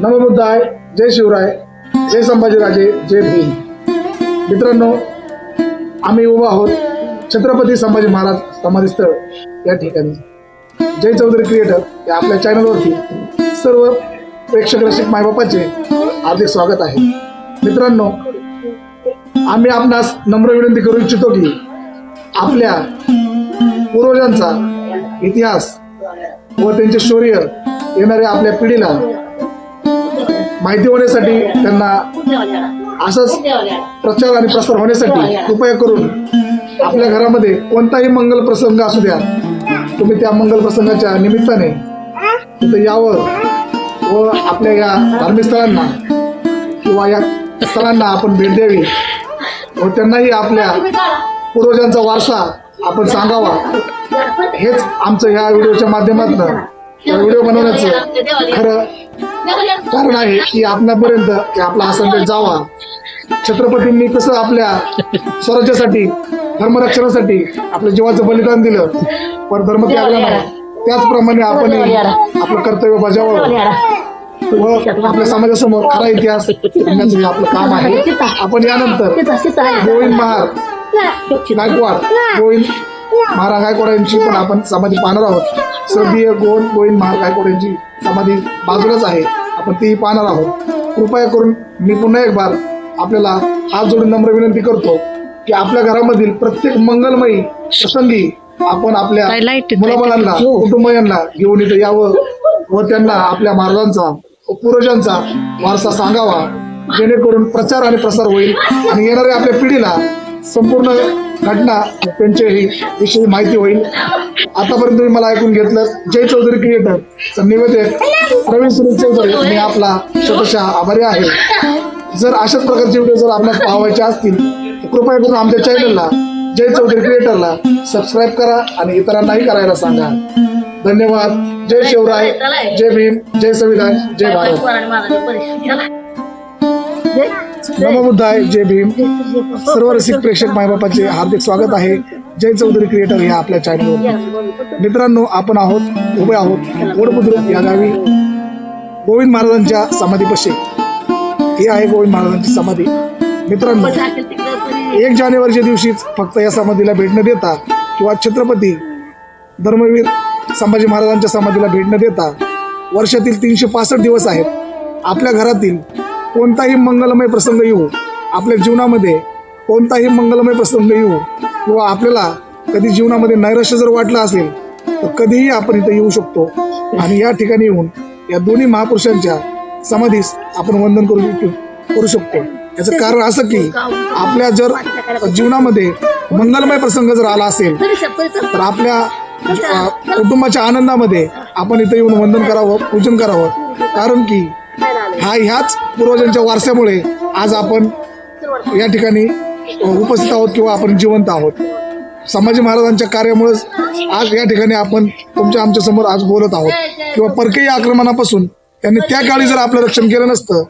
नमबुद्धाय जय शिवराय जय संभाजीराजे जय भीम. मित्रांनो आम्ही उभा आहोत छत्रपती संभाजी महाराज समाधीस्थळ या ठिकाणी. जय चौधरी क्रिएटर या आपल्या चॅनलवरती सर्व प्रेक्षक रसिक मायबापाचे हार्दिक स्वागत आहे. मित्रांनो आम्ही आपणास नम्र विनंती करू इच्छितो की आपल्या पूर्वजांचा इतिहास व त्यांचे शौर्य येणाऱ्या आपल्या पिढीला माहिती होण्यासाठी त्यांना असंच प्रचार आणि प्रसार होण्यासाठी कृपया करून आपल्या घरामध्ये कोणताही मंगल प्रसंग असू द्या. तुम्ही त्या मंगल प्रसंगाच्या निमित्ताने तिथं यावं व आपल्या या धार्मिक स्थळांना किंवा या स्थळांना आपण भेट द्यावी व त्यांनाही आपल्या पूर्वजांचा वारसा आपण सांगावा. हेच आमचं ह्या व्हिडिओच्या माध्यमातून या व्हिडिओ बनवण्याचं खरं कारण आहे की आपल्यापर्यंत की आपला हा संदेश जावा. छत्रपतींनी कसं आपल्या स्वराज्यासाठी धर्मरक्षणासाठी आपल्या जीवाचं बलिदान दिलं. पण धर्म त्यागला नाही. त्याचप्रमाणे आपण आपलं कर्तव्य बजावावं. व आपल्या समाजासमोर खरा इतिहास हे आपलं काम आहे. आपण यानंतर गोविंद महार गायकवाड गोविंद महाराज गायकवाड यांची पण आपण समाधी पाहणार आहोत. स्वर्गीय गोविंद गोविंद महाराज गायकवाड यांची समाधी बाजूलाच आहे. आपण ती पाहणार आहोत. कृपया करून मी पुन्हा एक बार आपल्याला हात जोडून नम्र विनंती करतो की आपल्या घरामधील प्रत्येक मंगलमयी प्रसंगी आपण आपल्या? मुलाबाळांना कुटुंबियांना घेऊन इथं यावं व त्यांना आपल्या महाराजांचा व पूर्वजांचा वारसा सांगावा. जेणेकरून प्रचार आणि प्रसार होईल आणि येणाऱ्या आपल्या पिढीला संपूर्ण घटना त्यांच्याही विषयी माहिती होईल. आतापर्यंत तुम्ही मला ऐकून घेतलं जय चौधरी क्रिएटर निवेदक प्रवीण सुनील चौधरी मी आपला स्वतःच्या आभारी आहे. जर अशाच प्रकारचे व्हिडिओ जर आपल्याला पाहायचे असतील तर कृपया करून आमच्या चॅनलला जय चौधरी क्रिएटरला सबस्क्राईब करा आणि इतरांनाही करायला सांगा. धन्यवाद. जय शिवराय जय भीम जय संविधान जय भारत. नमबुद्धाय जय भीम. सर्व रसिक प्रेक्षक मायबापाचे हार्दिक स्वागत आहे. जय चौधरी क्रिएटर ह्या आपल्या चॅनलवर मित्रांनो आपण आहोत उभे आहोत ओडबुद्रुक या गावी. गोविंद महाराजांच्या समाधीपाशी. ही आहे गोविंद महाराजांची समाधी. मित्रांनो एक जानेवारीच्या दिवशीच फक्त या समाधीला भेट न देता किंवा छत्रपती धर्मवीर संभाजी महाराजांच्या समाधीला भेट न देता वर्षातील तीनशे पासष्ट दिवस आहेत. आपल्या घरातील कोणताही मंगलमय प्रसंग येऊ आपल्या जीवनामध्ये कोणताही मंगलमय प्रसंग येऊ किंवा आपल्याला कधी जीवनामध्ये नैराश्य जर वाटलं असेल तर कधीही आपण इथं येऊ शकतो. आणि या ठिकाणी येऊन या दोन्ही महापुरुषांच्या समाधीस आपण वंदन करू करू शकतो. याचं कारण असं की आपल्या जर जीवनामध्ये मंगलमय प्रसंग जर आला असेल तर आपल्या कुटुंबाच्या आनंदामध्ये आपण इथं येऊन वंदन करावं पूजन करावं. कारण की हा ह्याच पूर्वजांच्या वारसामुळे आज आपण या ठिकाणी उपस्थित आहोत किंवा आपण जिवंत आहोत. संभाजी महाराजांच्या कार्यामुळेच आज या ठिकाणी आपण तुमच्या आमच्यासमोर आज बोलत आहोत. किंवा परकीय आक्रमणापासून त्यांनी त्या काळी जर आपलं रक्षण केलं नसतं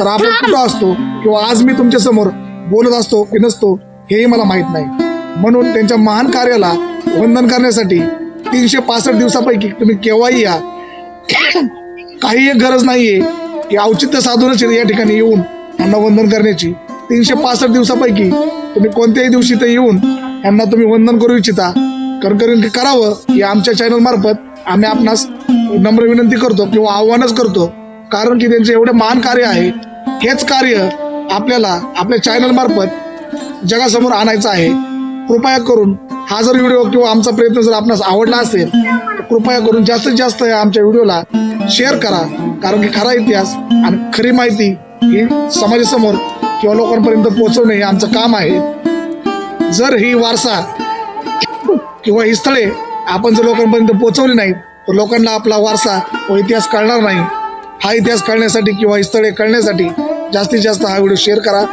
तर आपण कुठं असतो? किंवा आज मी तुमच्यासमोर बोलत असतो की नसतो हेही मला माहीत नाही. म्हणून त्यांच्या महान कार्याला वंदन करण्यासाठी तीनशे पासष्ट दिवसापैकी तुम्ही केव्हाही या. काही एक गरज नाहीये. की औचित्य साधूनच या ठिकाणी येऊन यांना वंदन करण्याची. तीनशे पासष्ट दिवसापैकी तुम्ही कोणत्याही दिवशी ते येऊन यांना तुम्ही वंदन करू इच्छिता. कारण की करावं हे आमच्या चॅनल मार्फत आम्ही आपणास नम्र विनंती करतो किंवा आव्हानच करतो. कारण की त्यांचे एवढे महान कार्य आहे. हेच कार्य आपल्याला आपल्या चॅनल मार्फत जगासमोर आणायचं आहे. कृपया करून हा जर व्हिडिओ किंवा आमचा प्रयत्न जर आपणास आवडला असेल तर कृपया करून जास्तीत जास्त या आमच्या व्हिडिओला शेअर करा. कारण की खरा इतिहास आणि खरी माहिती ही समाजासमोर किंवा लोकांपर्यंत पोहोचवणे हे आमचं काम आहे. जर ही वारसा किंवा ही स्थळे आपण जर लोकांपर्यंत पोहोचवली नाही तर लोकांना आपला वारसा व इतिहास कळणार नाही. हा इतिहास कळण्यासाठी किंवा ही स्थळे कळण्यासाठी जास्तीत जास्त हा व्हिडिओ शेअर करा.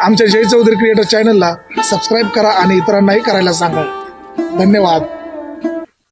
आमच्या जय चौधरी क्रिएटर चॅनलला सबस्क्राईब करा आणि इतरांनाही करायला सांगा. धन्यवाद.